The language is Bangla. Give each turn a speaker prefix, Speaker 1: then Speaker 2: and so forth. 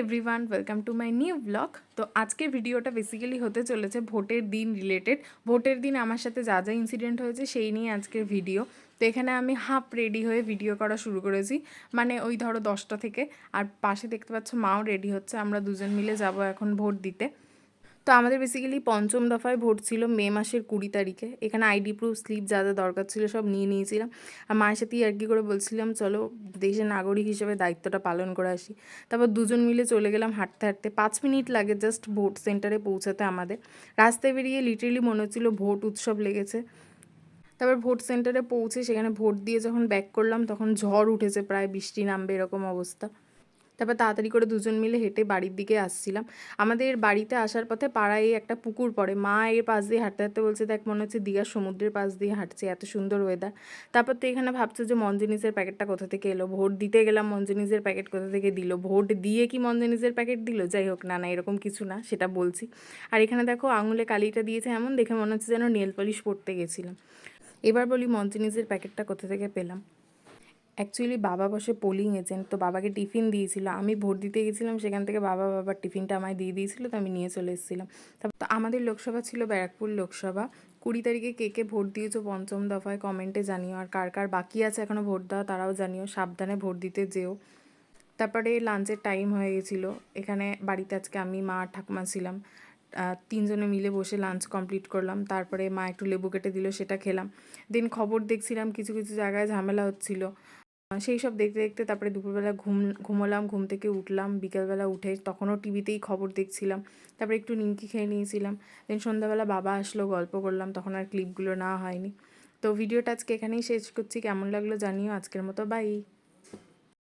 Speaker 1: Everyone welcome to my new blog তো আজকের ভিডিওটা বেসিক্যালি হতে চলেছে ভোটের দিন রিলেটেড ভোটের দিন আমার সাথে যা যা ইনসিডেন্ট হয়েছে সেই নিয়ে আজকের ভিডিও তো এখানে আমি হাফ রেডি হয়ে ভিডিও করা শুরু করেছি। মানে ওই ধরো দশটা থেকে। আর পাশে দেখতে পাচ্ছ মাও রেডি হচ্ছে। আমরা দুজন মিলে যাব এখন ভোট দিতে। তো আমাদের বেসিক্যালি পঞ্চম দফায় ভোট ছিল মে মাসের কুড়ি তারিখে। এখানে আইডি প্রুফ স্লিপ যা যা দরকার ছিল সব নিয়ে নিয়েছিলাম। আর মায়ের সাথেই আর কি করে বলছিলাম, চলো দেশের নাগরিক হিসেবে দায়িত্বটা পালন করে আসি। তারপর দুজন মিলে চলে গেলাম হাঁটতে হাঁটতে। পাঁচ মিনিট লাগে জাস্ট ভোট সেন্টারে পৌঁছাতে আমাদের। রাস্তায় বেরিয়ে লিটারেলি মনে হচ্ছিল ভোট উৎসব লেগেছে। তারপর ভোট সেন্টারে পৌঁছে সেখানে ভোট দিয়ে যখন ব্যাক করলাম, তখন ঝড় উঠেছে, প্রায় বৃষ্টি নামবে এরকম অবস্থা। তারপর তাড়াতাড়ি করে দুজন মিলে হেঁটে বাড়ির দিকে আসছিলাম। আমাদের বাড়িতে আসার পথে পাড়ায় একটা পুকুর পড়ে। মা এর পাশ দিয়ে হাঁটতে হাঁটতে বলছে, দেখ, মনে হচ্ছে দীঘার সমুদ্রের পাশ দিয়ে হাঁটছে, এত সুন্দর ওয়েদার তারপর তো এখানে ভাবছ যে মঞ্জিনিসের প্যাকেটটা কোথা থেকে এলো? ভোট দিতে গেলাম, মঞ্জনিসের প্যাকেট কোথা থেকে দিল? ভোট দিয়ে কি মঞ্জনিসের প্যাকেট দিল? যাই হোক, না না, এরকম কিছু না, সেটা বলছি। আর এখানে দেখো, আঙুলে কালিটা দিয়েছে এমন, দেখে মনে হচ্ছে যেন নেল পলিশ পড়তে গেছিলাম। এবার বলি মঞ্জনিসের প্যাকেটটা কোথা থেকে পেলাম? অ্যাকচুয়ালি বাবা বসে পোলিং এজেন্ট, তো বাবাকে টিফিন দিয়েছিল। আমি ভোট দিতে গেছিলাম, সেখান থেকে বাবা বাবার টিফিনটা আমায় দিয়ে দিয়েছিল, তো আমি নিয়ে চলে এসেছিলাম। তারপর তো আমাদের লোকসভা ছিল ব্যারাকপুর লোকসভা। কুড়ি তারিখে কে কে ভোট দিয়েছ পঞ্চম দফায় কমেন্টে জানিও, আর কার কার বাকি আছে এখনও ভোট দেওয়া তারাও জানিও, সাবধানে ভোট দিতে যেও। তারপরে লাঞ্চের টাইম হয়ে গেছিল, এখানে বাড়িতে আজকে আমি, মা ঠাকুমা ছিলাম। তিনজনে মিলে বসে লাঞ্চ কমপ্লিট করলাম, তারপরে মা একটু লেবু কেটে দিল, সেটা খেলাম। দেন খবর দেখছিলাম, কিছু কিছু জায়গায় ঝামেলা হচ্ছিল। সেই সব দেখতে দেখতে তারপরে দুপুরবেলা ঘুম, ঘুমোলাম, ঘুম থেকে উঠলাম, বিকালবেলা উঠে তখনও টিভিতেই খবর দেখছিলাম। তারপরে একটু নিমকি খেয়ে নিয়েছিলাম। দেন সন্ধ্যাবেলা বাবা আসলো, গল্প করলাম, তখন আর ক্লিপগুলো না হয়নি। তো ভিডিওটা আজকে এখানেই শেষ করছি। কেমন লাগল জানিও। আজকের মতো বাই